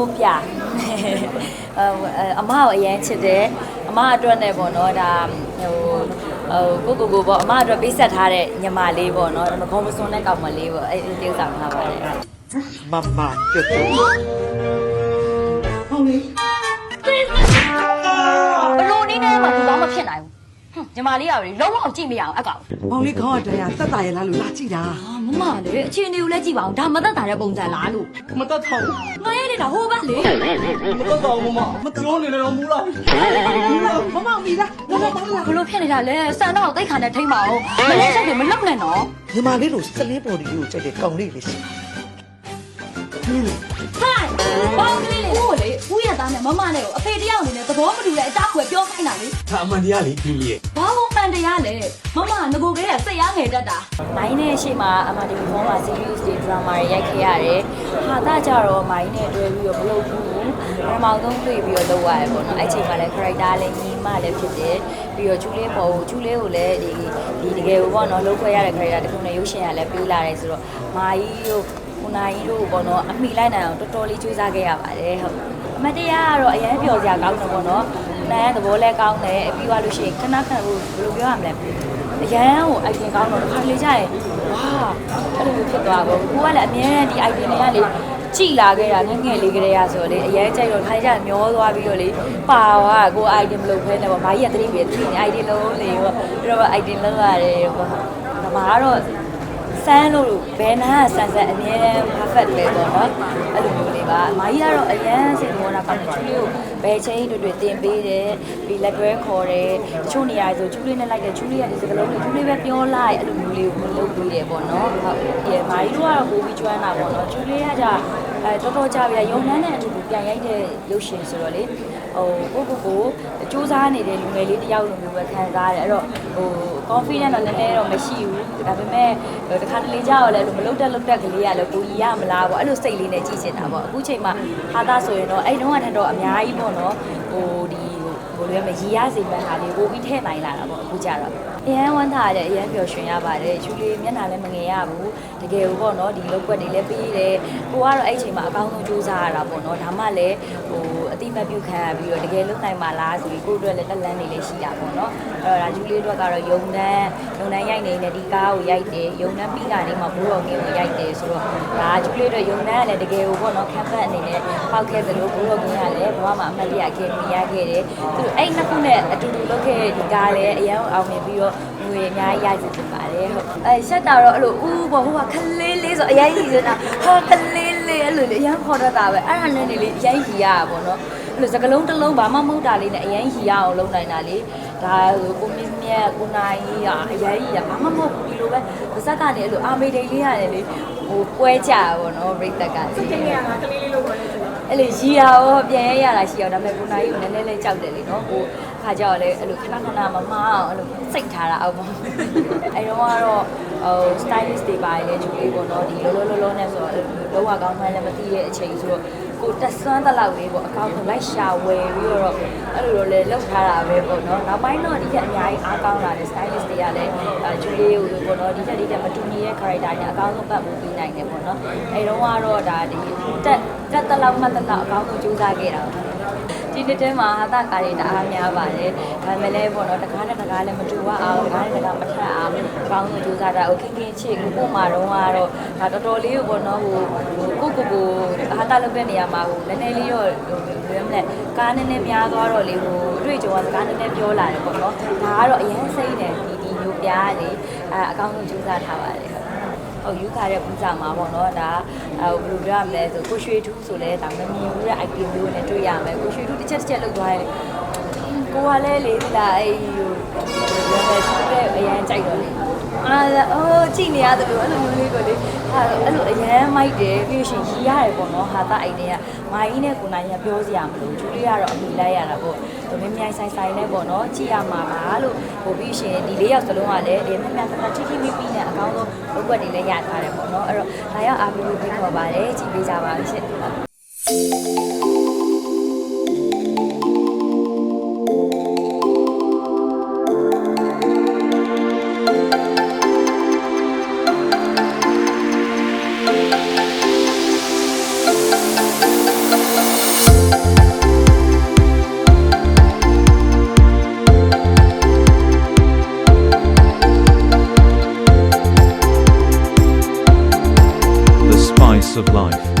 မျိုးပြအအမကိုအရင်ချစ်တယ်အမအတွက်နဲ့ပေါ့နော်ဒါဟိုဟိုကိုကိုကိုပေါ့အမအတွက်ပေးဆက်ထားတဲ့ညီမလေးပေါ့နော်ဒါမကုန်းမစွန်းတဲ့ကောင်မလေးပေါ့အဲ့ဒီတိကျဆောင်ထားပါတယ်မမကျွတ်တယ်ဘလို့နည်းနဲ့မှသူတော့မဖြစ်နိုင်ဘူးဟွန်း ညီမလေးကလေလုံးဝအောင်ကြည့်မရအောင်အကောင်မောင်လေးခေါင်းကတရားတက်တာရလားလို့လာကြည့်တာအာမမလေအခြေအနေကိုလည်းကြည့်ပါအောင်ဒါမသက်တာတဲ့ပုံစံလားလို့မတတ်ထောင်ငါရဲ့နေတာဟိုဘက်လေမတတ်တော့မမမပြောနေလည်းတော့မူလားမမောင်မီလားမမောင်ပါလားဘလို့ဖြစ်နေတာလဲစံတော့တိတ်ခါနဲ့ထိမ့်ပါအောင်မလဲချက်တွေမလုံနဲ့နော်ညီမလေးတို့စလင်းပေါ်ဒီကိုကြိုက်တဲ့ကောင်လေးလေးရှိဟိုင်ပေါင်းကလေးလေဟိုလေဦးရ သားနဲ့မမနဲ့ကိုအဖေတယောက်အနေနဲ့သဘောမတူတဲ့အကြောင်းကိုပြောခိုင်းတာလေဒါအမှန်တရားလေးဒီရဲ့ဘာလို့မှန်တရားလဲမမငကိုကလေးကစိတ်ရငယ်တတ်တာမိုင်းနဲ့ရှေ့မှာအမဒီဘောမှာ series တွေ drama တွေရိုက်ခဲ့ရတယ်။ဟာတာကြတော့မိုင်းနဲ့တွဲပြီးတော့မလုပ်ဘူး။ပထမဆုံးတွေ့ပြီးတော့လုပ်ရတယ်ပေါ့နော်။အဲ့ချိန်မှာလည်း character လည်းညီမလည်းဖြစ်တယ်။ပြီးတော့ကျူလေးပေါ်ကိုကျူလေးကိုလည်းဒီဒီတကယ်ကိုပေါ့နော်လုပ်ခွဲရတဲ့ character တစ်ခုနဲ့ရုပ်ရှင်ကလည်းပေးလာတယ်ဆိုတော့မာကြီးတို့ကိုနာကြီးတို့ပေါ့နော်အမိလိုက်နိုင်အောင်တော်တော်လေးကြိုးစားခဲ့ရပါတယ်ဟုတ်။ အမတရားကတော့အရင်ပျော်စရာကောင်းတယ်ပေါ့နော်။နိုင်ရသဘောလဲကောင်းတယ်ပြီးသွားလို့ရှိရင်ခဏခဏကိုဘယ်လိုပြောရမလဲ။အရန်ကို item ကောင်းတော့တစ်ခါတလေကြာရင်ဝါအဲ့လိုမျိုးဖြစ်သွားပါဘူးကိုကလည်းအမြဲတမ်းဒီ item တွေကလေကြည်လာခဲ့တာငယ်ငယ်လေးကလေးရဆိုတော့လေအရန်ကြိုက်တော့ခါကြမျောသွားပြီးတော့လေပါသွားကို item မလုပ်ခဲနဲ့ပေါ့မာကြီးကတတိပဲတတိနဲ့ item လုံးလေပေါ့ပြီးတော့ item လုံးရတယ်ပေါ့ဒါမှတော့စမ်းလို့ဘယ်နာဆန်ဆန်အမြဲတမ်း perfect ပဲပေါ့နော်အဲ့လို မျိုးလေးပါမာကြီးကတော့အရန်စိတ်တော်တာကောင်းတယ်ချူလေးကိုဘယ်ချိန်တွေ့တွေ့တင်ပေးတယ်ပြီးလက်တွဲခေါ်တယ်တချို့နေရာဆိုချူလေးနဲ့လိုက်တယ်ချူလေးကဒီစကလုံးလေးချူလေးပဲပြောလိုက်အဲ့လိုမျိုးလေးကိုလုပ်ပေးတယ်ပေါ့နော်ဟုတ်ဒီမာကြီးတို့ကတော့ပိုပြီးကျွမ်းတာပေါ့နော်ချူလေးကじゃ အဲတော်တော်ကြာပြီရုံနှန်းနဲ့အတူတူပြန်ရိုက်တဲ့ရုပ်ရှင်ဆိုတော့လေဟိုကိုကိုကိုစူးစမ်းနေတဲ့လူငယ်လေးတယောက်လိုမျိုးပဲခံစားရတယ်အဲ့တော့ဟို confidence တော့နည်းနည်းတော့မရှိဘူးဒါပေမဲ့တခါတလေကြာတော့လည်းမလုတ်တက်လုတ်တက်ကလေးကလည်းကိုကြီးရမလားပေါ့အဲ့လိုစိတ်လေးနဲ့ကြည့်ချင်တာပေါ့အခုချိန်မှာဟာသားဆိုရင်တော့အဲ့တုန်းကထက်တော့အများကြီးပေါ့နော်ဟိုဒီ ဟိုလိုရမယ်ရီရစေမဲ့ဟာလေးကိုပြီးထည့်နိုင်လာတာပေါ့အခုကြတော့အရန်ဝမ်းသာရတယ်အရန်ပျော်ရွှင်ရပါတယ်ချူလေးမျက်နှာလည်းမငယ်ရဘူးတကယ်ကိုပေါ့နော်ဒီလောက်ွက်တွေလည်းပေးတယ်ကိုကတော့အဲ့ချိန်မှာအကောင်းဆုံးကြိုးစားရတာပေါ့နော်ဒါမှလည်းဟိုအတိမတ်ပြုခံရပြီးတော့တကယ်လုံနိုင်မှာလားဆိုပြီးကိုယ့်အတွက်လည်းတက်လန်းနေလေးရှိတာပေါ့နော်အဲ့တော့ဒါချူလေးအတွက်ကတော့ယုံတန်းယုံတန်းရိုက်နေတဲ့ဒီကားကိုရိုက်တယ်ယုံတန်းပြီးကနေမှဘိုးတော်ငယ်ကိုရိုက်တယ်ဆိုတော့ဒါချူလေးအတွက်ယုံတန်းကလည်းတကယ်ကိုပေါ့နော်ခံဖက်အနေနဲ့ပောက်ခဲ့သလိုဘိုးတော်ငယ်ကလည်းဘဝမှာအမှတ်ရခဲ့မိရခဲ့တယ်သူတို့အဲ့နှစ်ခုနဲ့အတူတူလုပ်ခဲ့တဲ့ဒီကားလည်းအရန်အောင်မြင်ပြီးတော့ငွေအများကြီးရစေချင်ပါတယ်ဟုတ်အဲရှက်တာတော့အဲ့လိုဦးဘောဟိုကခလေးလေးဆိုအရင်ကြီးနေတာဟာခလေးလေးအဲ့လိုလေအရန်ခေါ်တတ်တာပဲအဲ့ဒါနဲ့နေလေအရင်ကြီးရတာပေါ့နော်အဲ့လိုစကလုံးတစ်လုံးဘာမှမဟုတ်တာလေးနဲ့အရင်ကြီးရအောင်လုပ်နိုင်တာလေဒါကိုမင်းမြတ်ကိုနိုင်ကြီးอ่ะအရင်ကြီးရဘာမှမဟုတ်ဘူးဒီလိုပဲပါဇက်ကနေအဲ့လိုအာမေဒိန်လေးရတယ်လေဟိုပွဲကြတာပေါ့နော်ပြိတ္တကစီတင်ရတာကလေးလေးလို့ပြောနေတယ် အဲ့လေရီတာရောပြန်ရရတာရှိအောင်ဒါပေမဲ့ကိုနိုင်ကြီးကိုနည်းနည်းလေးကြောက်တယ်လေနော်ဟိုခါကြောက်လေအဲ့လိုခဏခဏမမအောင်အဲ့လိုစိတ်ထားတာအောက်မှာအဲ့တော့ကတော့ဟို stylist တွေပါလေချူလေးပေါ့နော်ဒီလောလောလောလောနဲ့ဆိုတော့လောကကောင်းမှန်းလည်းမသိတဲ့အချိန်ဆိုတော့ ကိုတက်ဆွမ်းတလောက်လေးပေါ့အကောင့်ကိုလိုက်ရှာဝယ်ပြီးတော့အဲ့လိုလိုလေလောက်ထားတာပဲပေါ့နော်နောက်ပိုင်းတော့ဒီကအများကြီးအားကောင်းလာတယ် stylist တွေကလည်းချူလေးကိုပေါ့နော်ဒီတက်ဒီတက်မတူညီတဲ့ character နဲ့အကောင်းဆုံးပတ်ဖို့ပြီးနိုင်တယ်ပေါ့နော်အဲ့တော့ကတော့ဒါဒီတက်တက်တလောက်မှတ်တလောက်အကောင်းဆုံးကြိုးစားခဲ့တာပါ ဒီနှစ်ထဲမှာဟာတာကာရီတအားများပါတယ်။ဒါပေမဲ့လည်းပေါ့နော်တကားနဲ့တကားလည်းမတူပါအောင်တကားနဲ့တကားမထက်အောင်အကောင်းဆုံးကြိုးစားတာကိုခင်ခင်ချစ်ကိုကိုမှာတော့ကတော့ဒါတော်တော်လေးကိုပေါ့နော်ဟိုကိုကိုကိုဟာတာလုပ်တဲ့နေရာမှာဟိုနည်းနည်းလေးတော့ဟိုဘယ်လိုမလဲကားနည်းနည်းများသွားတော့လေဟိုအတွေ့အကြုံကစကားနည်းနည်းပြောလာတယ်ပေါ့နော်။ဒါကတော့အရင်စိတ်တယ်ဒီဒီမျိုးပြားလေအဲအကောင်းဆုံးကြိုးစားထားပါတယ် ဟုတ်ဟုတ်ယူခါတဲ့ပူဇာမှာပေါ့နော်ဒါဟိုဘယ်လိုပြောရမလဲဆိုကိုရွှေထူးဆိုလဲဒါမမြင်ဘူးတဲ့ item မျိုးနဲ့တွေ့ရမယ်ကိုရွှေထူးတစ်ချက်တစ်ချက်လောက်သွားရင်ကိုကလည်းလေဒီလားအဲ့ဟိုဘယ်လိုလဲအရန်ကြိုက်တော့လေ အာအိုးကြည့်နေရတယ်လို့အဲ့လိုမျိုးလေးကိုလေဟာအဲ့လိုအရန်မိုက်တယ်ပြီးရှင်ရီရတယ်ပေါ့နော်ဟာတာအိုင်တွေကမာကြီးနဲ့ကိုနိုင်ရပြောစရာမလိုဂျူလီကတော့အမိလိုက်ရတာပေါ့ဟိုမင်းမြိုင်ဆိုင်ဆိုင်နဲ့ပေါ့နော်ကြည့်ရမှာပါလို့ဟိုပြီးရှင်ဒီလေးယောက်စလုံးကလည်းဒီမင်းမြိုင်ဆိုင်ချိချိမိပြီးနဲ့အကောင်းဆုံးလုပ်ွက်တွေလည်းရထားတယ်ပေါ့နော်အဲ့တော့ဒါရောက်အားပေးလို့ဖိတ်ခေါ်ပါတယ်ကြည့်ပေးကြပါဦးရှင့် of life.